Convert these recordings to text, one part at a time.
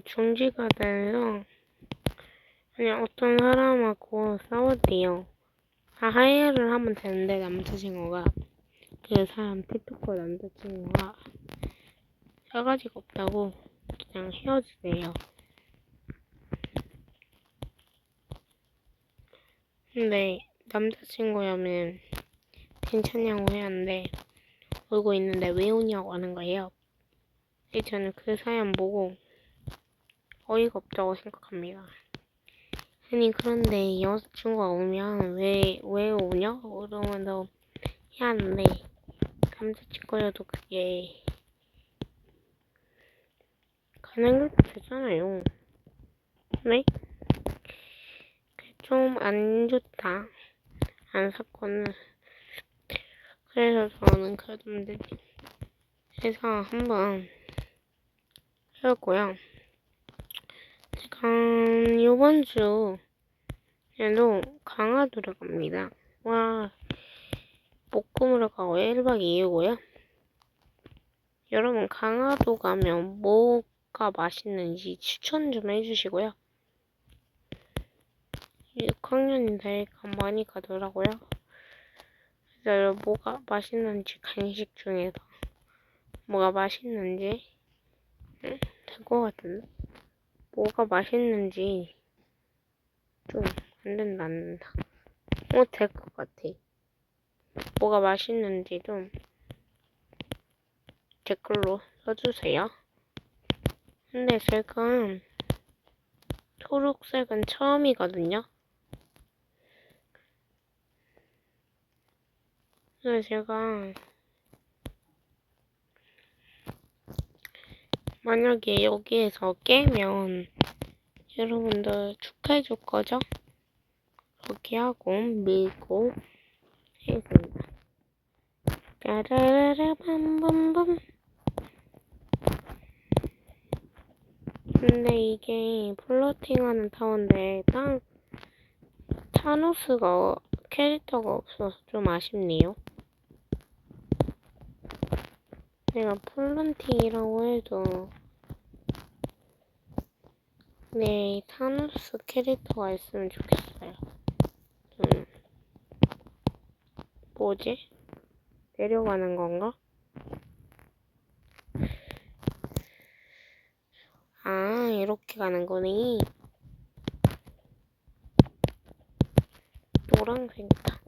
중지가 돼서 그냥 어떤 사람하고 싸웠대요. 다 하이어를 하면 되는데 남자친구가 그 사람 티피코 남자친구가 싸가지가 없다고 그냥 헤어지대요. 근데 남자친구라면 괜찮냐고 했는데 울고 있는데 왜 우냐고 하는 거예요. 저는 그 사연 보고 어이가 없다고 생각합니다. 아니 그런데 여자친구가 오면 왜 왜 오냐? 그러면서 하는데 남자친구여도 그게 가능해도 되잖아요. 네? 좀 안 좋다. 안 사건은 그래서 저는 그랬는데 해서 한번 해봤고요. 제가 이번 주 에도 강화도를 갑니다. 와, 목금으로 가고 1박 2일고요. 여러분 강화도 가면 뭐가 맛있는지 추천 좀 해주시고요. 6학년이 되니까 많이 가더라고요. 그래서 뭐가 맛있는지 간식 중에서 뭐가 맛있는지 응? 될것 같은데 뭐가 맛있는지 좀 안 된다. 안 된다 어될 것 같아. 뭐가 맛있는지 좀 댓글로 써주세요. 근데 제가 초록색은 처음이거든요. 그래서 제가 만약에 여기에서 깨면 여러분들 축하해 줄 거죠? 그렇게 하고 밀고 해줍니다. 짜라라라 밤밤밤 근데 이게 플로팅하는 타워인데 땅 타노스가 캐릭터가 없어서 좀 아쉽네요. 내가 플런팅이라고 해도 네 타노스 캐릭터가 있으면 좋겠어요. 음. 뭐지? 내려가는 건가? 아 이렇게 가는 거네. 노란색이다.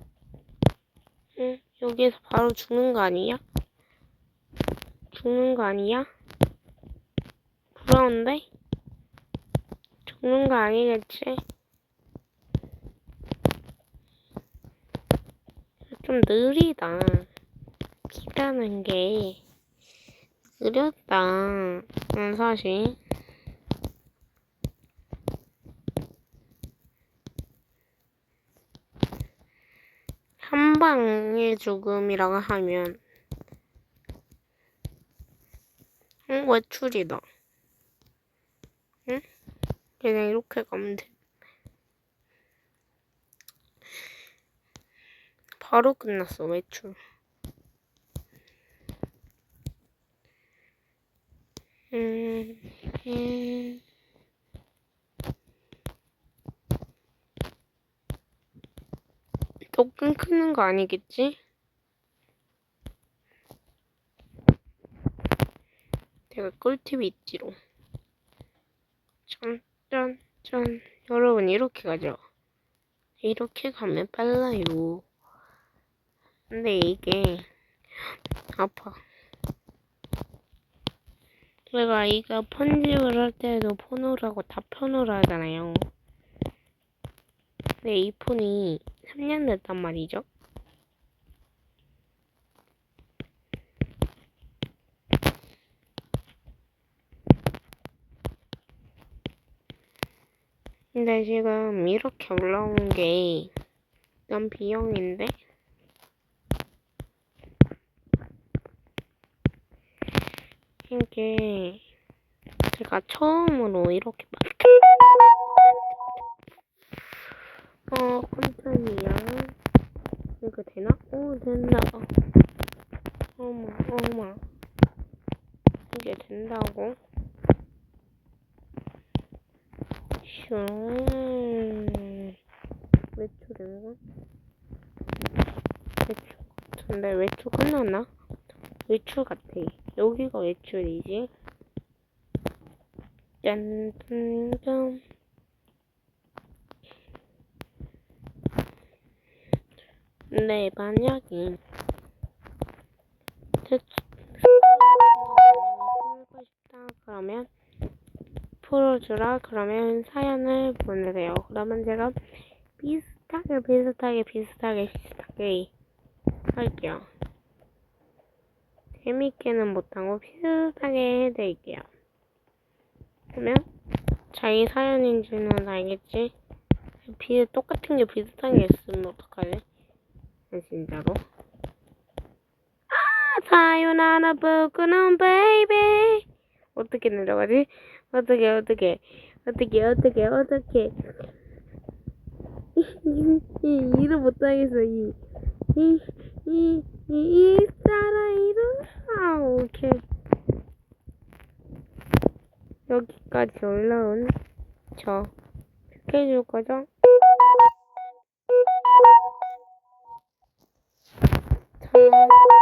응? 여기에서 바로 죽는 거 아니야? 죽는 거 아니야? 부러운데? 죽는 거 아니겠지? 좀 느리다. 기다는 게 느렸다. 난 사실. 한 방의 죽음이라고 하면 응? 외출이다. 응? 그냥 이렇게 가면 돼. 바로 끝났어, 외출. 음, 음. 또 끊기는 거 아니겠지? 제가 꿀팁이 있지롱. 짠, 짠, 짠. 여러분, 이렇게 가죠. 이렇게 가면 빨라요. 근데 이게 아파. 제가 이거 편집을 할 때도 폰으로하고 다 폰으로 하잖아요. 근데 이 폰이 3년 됐단 말이죠. 근데 지금 이렇게 올라온 게난 B형인데 이게 제가 처음으로 이렇게 막 어, 깜짝이야. 이거 되나? 오, 된다. 어머, 어머. 이게 된다고? 외출. 음, 외출인가? 외출 같은데 외출 끝났나? 외출 같아. 여기가 외출이지. 짠, 짠, 짠. 근데 만약에 트- 풀고 싶다 그러면 풀어주라 그러면 사연을 보내세요. 그러면 제가 비슷하게 비슷하게 비슷하게 비슷하게 할게요. 재밌게는 못하고 비슷하게 해드릴게요. 그러면 자기 사연인지는 알겠지? 비 똑같은 게 비슷한 게 있으면 어떡하지? 아, 진짜로? 아, 사요나라 부끄는 베이비 어떻게 내려가지? 어떻게 어떻게 어떻게 어떻게 어떻게 이 일을 못하겠어 이 이 이 이 따라 이름? 아 오케이. 여기까지 올라온 저 해줄 거죠? 저